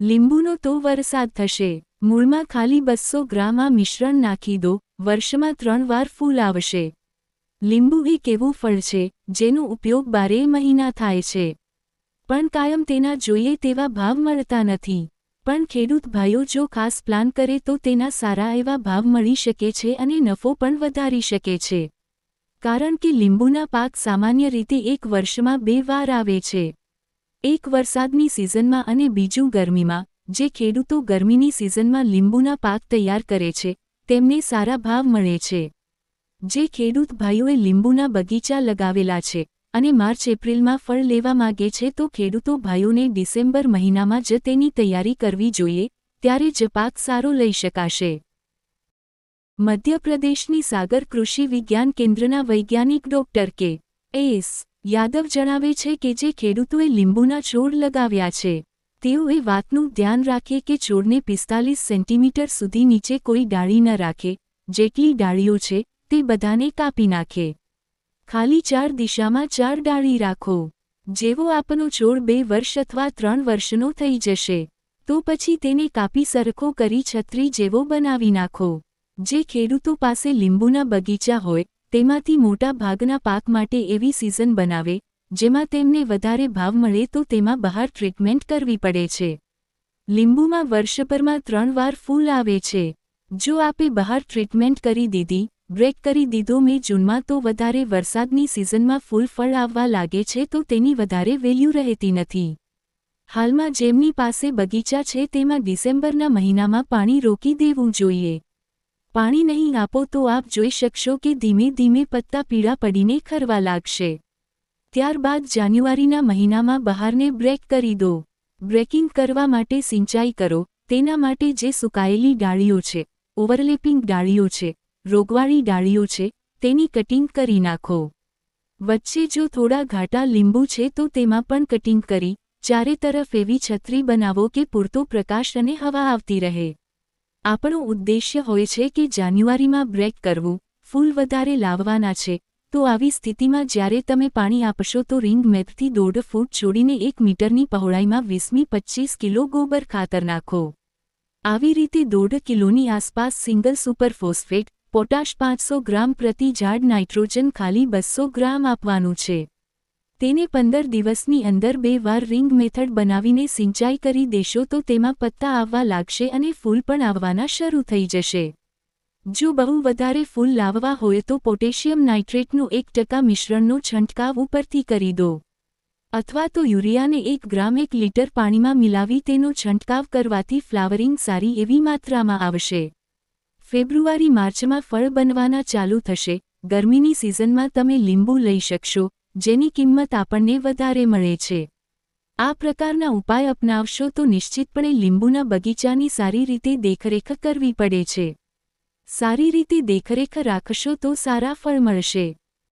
લીંબુનો તો વરસાદ થશે. મૂળમાં ખાલી બસો ગ્રામ આ મિશ્રણ નાખી દો. વર્ષમાં ત્રણ વાર ફૂલ આવશે. લીંબુ એક એવું ફળ છે, જેનો ઉપયોગ બારેય મહિના થાય છે. પણ કાયમ તેના જોઈએ તેવા ભાવ મળતા નથી. પણ ખેડૂત ભાઈઓ જો ખાસ પ્લાન કરે તો તેના સારા એવા ભાવ મળી શકે છે અને નફો પણ વધારી શકે છે. કારણ કે લીંબુના પાક સામાન્ય રીતે એક વર્ષમાં બે વાર આવે છે. એક વરસાદની સિઝનમાં અને બીજું ગરમીમાં, જે ખેડૂતો ગરમીની સિઝનમાં લીંબુના પાક તૈયાર કરે છે, તેમને સારા ભાવ મળે છે. જે ખેડૂત ભાઈઓએ લીંબુના બગીચા લગાવેલા છે અને માર્ચ એપ્રિલમાં ફળ લેવા માગે છે તો ખેડૂતો ભાઈઓને ડિસેમ્બર મહિનામાં જ તેની તૈયારી કરવી જોઈએ, ત્યારે જ પાક સારો લઈ શકાશે. મધ્યપ્રદેશની સાગર કૃષિ વિજ્ઞાન કેન્દ્રના વૈજ્ઞાનિક ડોક્ટર કે. એસ. યાદવ જણાવે છે કે જે ખેડૂતોએ લીંબુના છોડ લગાવ્યા છે તેઓ એ વાતનું ધ્યાન રાખે કે છોડને પિસ્તાલીસ સેન્ટીમીટર સુધી નીચે કોઈ ડાળી ન રાખે, જેટલી ડાળીઓ છે, તે બધાને કાપી નાખે. ખાલી ચાર દિશામાં ચાર ડાળી રાખો. જેવો આપનો છોડ બે વર્ષ અથવા ત્રણ વર્ષનો થઈ જશે, તો પછી તેને કાપી સરખો કરી છત્રી જેવો બનાવી નાખો. જે ખેડૂતો પાસે લીંબુના બગીચા હોય તેમાંથી મોટા ભાગના પાક માટે એવી સિઝન બનાવે, જેમાં તેમને વધારે ભાવ મળે તો તેમાં બહાર ટ્રીટમેન્ટ કરવી પડે છે. લીંબુમાં વર્ષભરમાં ત્રણ વાર ફૂલ આવે છે. જો આપે બહાર ટ્રીટમેન્ટ કરી દીધી, બ્રેક કરી દીધો મે જૂનમાં તો વધારે વરસાદની સિઝનમાં ફૂલ ફળ આવવા લાગે છે તો તેની વધારે વેલ્યુ રહેતી નથી. હાલમાં જેમની પાસે બગીચા છે તેમાં ડિસેમ્બરના મહિનામાં પાણી રોકી દેવું જોઈએ. પાણી નહીં આપો તો આપ જોઈ શકશો કે ધીમે ધીમે પત્તા પીળા પડીને ખરવા લાગશે. ત્યારબાદ જાન્યુઆરીના મહિનામાં બહારને બ્રેક કરી દો. બ્રેકિંગ કરવા માટે સિંચાઈ કરો. તેના માટે જે સુકાયેલી ડાળીઓ છે, ઓવરલેપિંગ ડાળીઓ છે, રોગવાળી ડાળીઓ છે, તેની કટિંગ કરી નાખો. વચ્ચે જો થોડા ઘાટા લીંબુ છે તો તેમાં પણ કટિંગ કરી, ચારે તરફ એવી છત્રી બનાવો કે પૂરતો પ્રકાશ અને હવા આવતી રહે. આપણો ઉદ્દેશ્ય હોય છે કે જાન્યુઆરીમાં બ્રેક કરવું, ફૂલ વધારે લાવવાના છે, તો આવી સ્થિતિમાં જ્યારે તમે પાણી આપશો તો રિંગ મેથથી દોઢ ફૂટ છોડીને એક મીટરની પહોળાઈમાં વીસમી પચ્ચીસ કિલો ગોબર ખાતર નાખો. આવી રીતે દોઢ કિલોની આસપાસ સિંગલ સુપર ફોસ્ફેટ, પોટાશ પાંચસો ગ્રામ પ્રતિ ઝાડ નાઇટ્રોજન ખાલી બસો ગ્રામ આપવાનું છે. તેને પંદર દિવસની અંદર બે વાર રિંગ મેથડ બનાવીને સિંચાઈ કરી દેશો તો તેમાં પત્તા આવવા લાગશે અને ફૂલ પણ આવવાના શરૂ થઈ જશે. જો બહુ વધારે ફૂલ લાવવા હોય તો પોટેશિયમ નાઇટ્રેટનું એક ટકા મિશ્રણનો છંટકાવ ઉપરથી કરી દો. અથવા તો યુરિયાને એક ગ્રામ એક લીટર પાણીમાં મિલાવી તેનો છંટકાવ કરવાથી ફ્લાવરિંગ સારી એવી માત્રામાં આવશે. ફેબ્રુઆરી માર્ચમાં ફળ બનવાના ચાલુ થશે. ગરમીની સિઝનમાં તમે લીંબુ લઈ શકશો. જેની કિંમત આપણને વધારે મળે છે. આ પ્રકારના ઉપાય અપનાવશો તો નિશ્ચિતપણે લીંબુના બગીચાની સારી રીતે દેખરેખ કરવી પડે છે. સારી રીતે દેખરેખ રાખશો તો સારા ફળ મળશે.